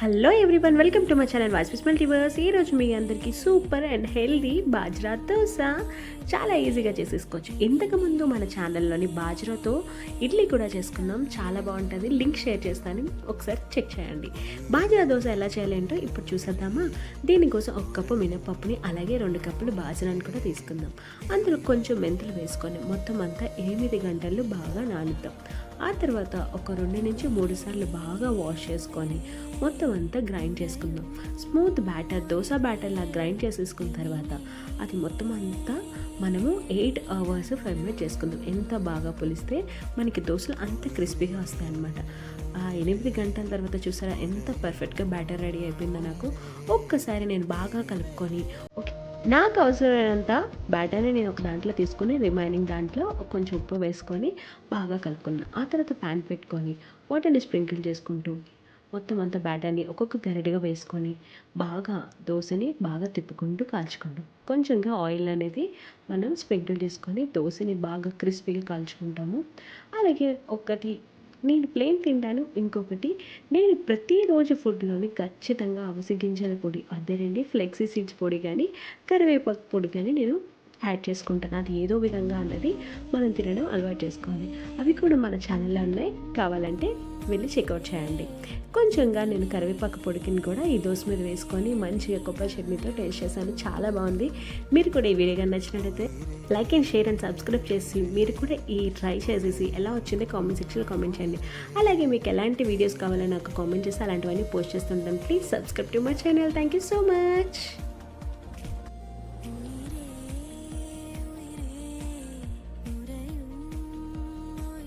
Hello everyone welcome to my channel voice multiverse ఈరోజు మీ అందరికీ super and healthy bajra dosa. చాలా ఈజీగా చేసేసుకోవచ్చు. ఇంతకుముందు మన ఛానల్లోని బాజ్రాతో ఇడ్లీ కూడా చేసుకున్నాం. చాలా బాగుంటుంది. లింక్ షేర్ చేస్తాను. ఒకసారి చెక్ చేయండి. బాజ్రా దోశ ఎలా చేయాలంటో ఇప్పుడు చూసేద్దామా? దీనికోసం ఒక కప్పు మినపప్పుని అలాగే రెండు కప్పులు బాజ్రాని కూడా తీసుకుందాం. అందులో కొంచెం మెంతులు వేసుకొని మొత్తం అంతా ఎనిమిది గంటలు బాగా నానుద్దాం. ఆ తర్వాత ఒక రెండు నుంచి మూడు సార్లు బాగా వాష్ చేసుకొని మొత్తం అంతా గ్రైండ్ చేసుకుందాం. స్మూత్ బ్యాటర్ దోశ బ్యాటర్లా గ్రైండ్ చేసేసుకున్న తర్వాత అది మొత్తం అంతా మనము ఎయిట్ అవర్స్ ఫర్మేట్ చేసుకుందాం. ఎంత బాగా పులిస్తే మనకి దోశలు అంత క్రిస్పీగా వస్తాయి అన్నమాట. ఆ ఎనిమిది గంటల తర్వాత చూసారా ఎంత పర్ఫెక్ట్గా బ్యాటర్ రెడీ అయిపోయిందో నాకు. ఒక్కసారి నేను బాగా కలుపుకొని ఓకే నాకు అవసరమైనంత బ్యాటర్ని నేను ఒక దాంట్లో తీసుకుని రిమైనింగ్ దాంట్లో కొంచెం ఉప్పు వేసుకొని బాగా కలుపుకున్నాను ఆ తర్వాత ప్యాన్ పెట్టుకొని వాటర్ని స్ప్రింకిల్ చేసుకుంటూ మొత్తం అంతా బ్యాటర్ని ఒక్కొక్క గరిటగా వేసుకొని బాగా దోశని బాగా తిప్పుకుంటూ కాల్చుకుంటాం. కొంచెంగా ఆయిల్ అనేది మనం స్ప్రింకిల్ చేసుకొని దోశని బాగా క్రిస్పీగా కాల్చుకుంటాము. అలాగే ఒకటి నేను ప్లేన్ తింటాను. ఇంకొకటి నేను ప్రతిరోజు ఫుడ్లోని ఖచ్చితంగా అవిసె గింజల పొడి అదేనండి ఫ్లెక్సీ సీడ్స్ పొడి కానీ కరివేపాకు పొడి కానీ నేను యాడ్ చేసుకుంటాను. అది ఏదో విధంగా అన్నది మనం తినడం అలవాటు చేసుకోవాలి. అవి కూడా మన ఛానల్లో ఉన్నాయి. కావాలంటే వెళ్ళి చెక్అవుట్ చేయండి. కొంచెంగా నేను కరివేపాకు పొడికిని కూడా ఈ దోశ మీద వేసుకొని మంచిగా కొబ్బరి చట్నీతో టేస్ట్ చేశాను. చాలా బాగుంది. మీరు కూడా ఈ వీడియో కానీ నచ్చినట్టయితే like and share and subscribe చేసి మీరు కూడా ఈ ట్రై చేసేసి ఎలా వచ్చిందో కామెంట్ సెక్షన్లో కామెంట్ చేయండి. అలాగే మీకు ఎలాంటి వీడియోస్ కావాలో నాకు కామెంట్ చేస్తే అలాంటివన్నీ పోస్ట్ చేస్తుంటాను. Please subscribe to my channel thank you so much